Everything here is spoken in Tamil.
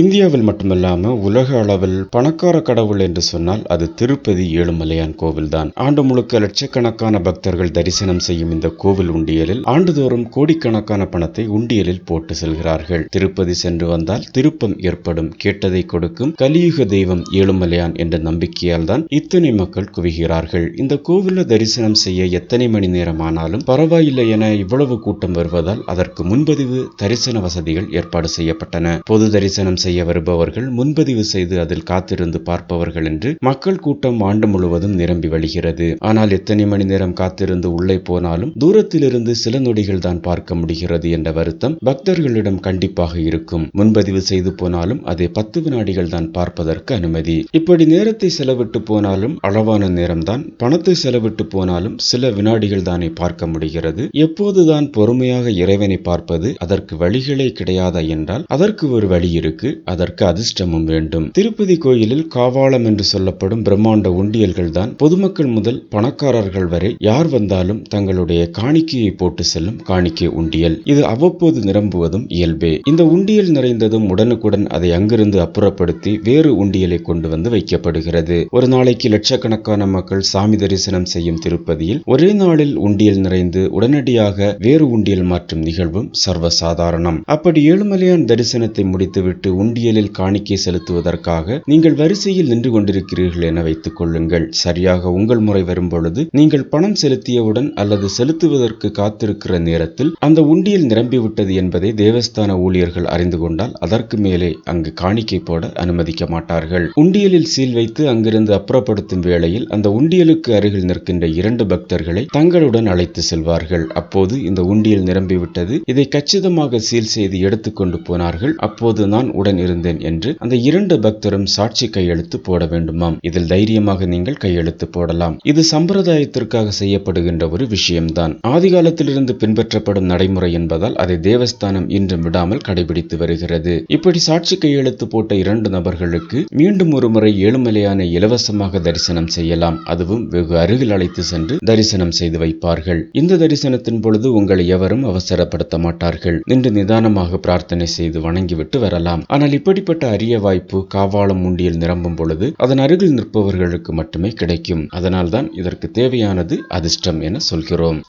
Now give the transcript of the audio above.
இந்தியாவில் மட்டுமல்லாமல் உலக அளவில் பணக்கார கடவுள் என்று சொன்னால் அது திருப்பதி ஏழுமலையான் கோவில்தான். ஆண்டு முழுக்க லட்சக்கணக்கான பக்தர்கள் தரிசனம் செய்யும் இந்த கோவில் உண்டியலில் ஆண்டுதோறும் கோடிக்கணக்கான பணத்தை உண்டியலில் போட்டு செல்கிறார்கள். திருப்பதி சென்று வந்தால் திருப்பம் ஏற்படும். கேட்டதை கொடுக்கும் கலியுக தெய்வம் ஏழுமலையான் என்ற நம்பிக்கையால் தான் இத்தனை மக்கள் குவிகிறார்கள். இந்த கோவில தரிசனம் செய்ய எத்தனை மணி நேரம் ஆனாலும் பரவாயில்லை என இவ்வளவு கூட்டம் வருவதால் அதற்கு முன்பதிவு தரிசன வசதிகள் ஏற்பாடு செய்யப்பட்டன. பொது தரிசனம் செய்ய வருபவர்கள் முன்பதிவு செய்து அதில் காத்திருந்து பார்ப்பவர்கள் என்று மக்கள் கூட்டம் ஆண்டு முழுவதும் நிரம்பி வழிகிறது. ஆனால் எத்தனை மணி நேரம் காத்திருந்து உள்ளே போனாலும் தூரத்திலிருந்து சில நொடிகள் தான் பார்க்க முடிகிறது என்ற வருத்தம் பக்தர்களிடம் கண்டிப்பாக இருக்கும். முன்பதிவு செய்து போனாலும் அதை பத்து வினாடிகள் தான் பார்ப்பதற்கு அனுமதி. இப்படி நேரத்தை செலவிட்டு போனாலும் அளவான நேரம்தான் பணத்தை செலவிட்டு போனாலும் சில வினாடிகள் தானே பார்க்க முடிகிறது. எப்போதுதான் பொறுமையாக இறைவனை பார்ப்பது அதற்கு வழிகளே கிடையாதா என்றால் அதற்கு ஒரு வழி இருக்கு. அதற்கு அதிர்ஷ்டமும் வேண்டும். திருப்பதி கோயிலில் காவாளம் என்று சொல்லப்படும் பிரம்மாண்ட உண்டியல்கள் தான் பொதுமக்கள் முதல் பணக்காரர்கள் வரை யார் வந்தாலும் தங்களுடைய காணிக்கையை போட்டு செல்லும் காணிக்கை உண்டியல். இது அவ்வப்போது நிரம்புவதும் இயல்பே. இந்த உண்டியல் நிறைந்ததும் உடனுக்குடன் அதை அங்கிருந்து அப்புறப்படுத்தி வேறு உண்டியலை கொண்டு வந்து வைக்கப்படுகிறது. ஒரு நாளைக்கு லட்சக்கணக்கான மக்கள் சாமி தரிசனம் செய்யும் திருப்பதியில் ஒரே நாளில் உண்டியல் நிறைந்து உடனடியாக வேறு உண்டியல் மாற்றும் நிகழ்வும் சர்வசாதாரணம். அப்படி ஏழுமலையான் தரிசனத்தை முடித்துவிட்டு உண்டியலில் காணிக்கை செலுத்துவதற்காக நீங்கள் வரிசையில் நின்று கொண்டிருக்கிறீர்கள் என வைத்துக் கொள்ளுங்கள். சரியாக உங்கள் முறை வரும்பொழுது நீங்கள் பணம் செலுத்தியவுடன் அல்லது செலுத்துவதற்கு காத்திருக்கிற நேரத்தில் அந்த உண்டியல் நிரம்பிவிட்டது என்பதை தேவஸ்தான ஊழியர்கள் அறிந்து கொண்டால் அதற்கு மேலே அங்கு காணிக்கை போட அனுமதிக்க மாட்டார்கள். உண்டியலில் சீல் வைத்து அங்கிருந்து அப்புறப்படுத்தும் வேளையில் அந்த உண்டியலுக்கு அருகில் நிற்கின்ற இரண்டு பக்தர்களை தங்களுடன் அழைத்து செல்வார்கள். அப்போது இந்த உண்டியல் நிரம்பிவிட்டது. இதை கச்சிதமாக சீல் செய்து எடுத்துக்கொண்டு போனார்கள். அப்போது நான் உடன் இருந்தேன் என்று அந்த இரண்டு பக்தரும் சாட்சி கையெழுத்து போட வேண்டுமாம். இதில் தைரியமாக நீங்கள் கையெழுத்து போடலாம். இது சம்பிரதாயத்திற்காக செய்யப்படுகின்ற ஒரு விஷயம்தான். ஆதிகாலத்திலிருந்து பின்பற்றப்படும் நடைமுறை என்பதால் அதை தேவஸ்தானம் இன்றும் விடாமல் கடைபிடித்து வருகிறது. இப்படி சாட்சி கையெழுத்து போட்ட இரண்டு நபர்களுக்கு மீண்டும் ஒரு முறை ஏழுமலையான இலவசமாக தரிசனம் செய்யலாம். அதுவும் வெகு அருகில் அழைத்து சென்று தரிசனம் செய்து வைப்பார்கள். இந்த தரிசனத்தின் பொழுது உங்களை எவரும் அவசரப்படுத்த மாட்டார்கள். நின்று நிதானமாக பிரார்த்தனை செய்து வணங்கிவிட்டு வரலாம். ஆனால் இப்படிப்பட்ட அரிய வாய்ப்பு காவாலம் உண்டியில் நிரம்பும் பொழுது அதன் அருகில் நிற்பவர்களுக்கு மட்டுமே கிடைக்கும். அதனால்தான் இதற்கு தேவையானது அதிர்ஷ்டம் என சொல்கிறோம்.